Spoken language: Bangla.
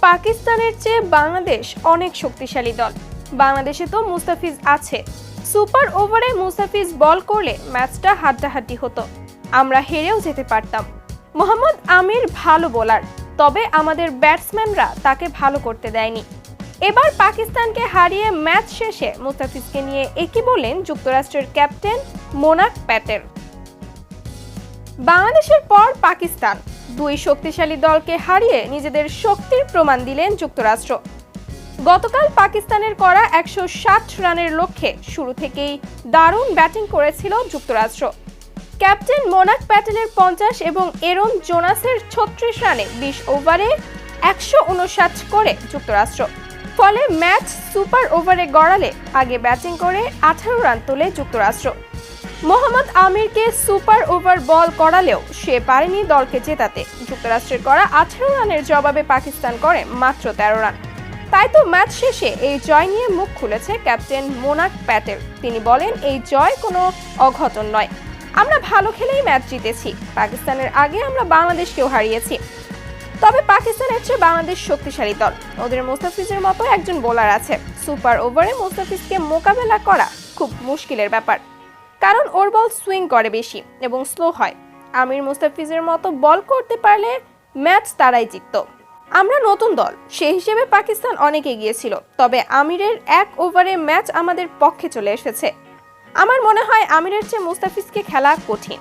পাকিস্তানের চেয়ে বাংলাদেশ অনেক শক্তিশালী দল। বাংলাদেশে তো মুস্তাফিজ আছে। সুপার ওভারে মুস্তাফিজ বল করলে ম্যাচটা হাড্ডাহাড্ডি হতো। আমরা হেরেও যেতে পারতাম। মোহাম্মদ আমির ভালো বোলার, তবে আমাদের ব্যাটসম্যানরা তাকে ভালো করতে দেয়নি। এবার পাকিস্তানকে হারিয়ে ম্যাচ শেষে মুস্তাফিজকে নিয়ে একই বলেন যুক্তরাষ্ট্রের ক্যাপ্টেন মোনাক প্যাটেল। বাংলাদেশের পর পাকিস্তান। দুই শক্তিশালী দলকে হারিয়ে নিজেদের শক্তির প্রমাণ দিলেন যুক্তরাষ্ট্র। গতকাল পাকিস্তানের করা একশো ষাট রানের লক্ষ্যে শুরু থেকেই দারুণ ব্যাটিং করেছিল যুক্তরাষ্ট্র। ক্যাপ্টেন মোনাক প্যাটেলের পঞ্চাশ এবং এরন জোনাসের ছত্রিশ রানে বিশ ওভারে একশো উনষাট করে যুক্তরাষ্ট্র। ফলে ম্যাচ সুপার ওভারে গড়ালে আগে ব্যাটিং করে আঠারো রান তোলে যুক্তরাষ্ট্র। মোহাম্মদ আমিরকে সুপার ওভার বল করালেও সে পারেনি দলকে জেতাতে। যুক্তরাষ্ট্রের করা আঠারো রানের জবাবে পাকিস্তান করে মাত্র তেরো রান। তাই তো ম্যাচ শেষে এই জয় নিয়ে মুখ খুলেছে ক্যাপ্টেন মোনাক প্যাটেল। তিনি বলেন, এই জয় কোনো অঘটন নয়। আমরা ভালো খেলেই ম্যাচ জিতেছি। পাকিস্তানের আগে আমরা বাংলাদেশকেও হারিয়েছি। তবে পাকিস্তানের চেয়ে বাংলাদেশ শক্তিশালী দল। ওদের মুস্তাফিজের মতো একজন বোলার আছে। সুপার ওভারে মুস্তাফিজকে মোকাবেলা করা খুব মুশকিলের ব্যাপার। কারণ ওর বল সুইং করে বেশি এবং স্লো হয়। আমির মুস্তাফিজের মতো বল করতে পারলে ম্যাচ তারাই জিতত। আমরা নতুন দল, সে হিসেবে পাকিস্তান অনেক এগিয়েছিল তবে আমিরের এক ওভারে ম্যাচ আমাদের পক্ষে চলে এসেছে। আমার মনে হয় আমিরের চেয়ে মুস্তাফিজকে খেলা কঠিন।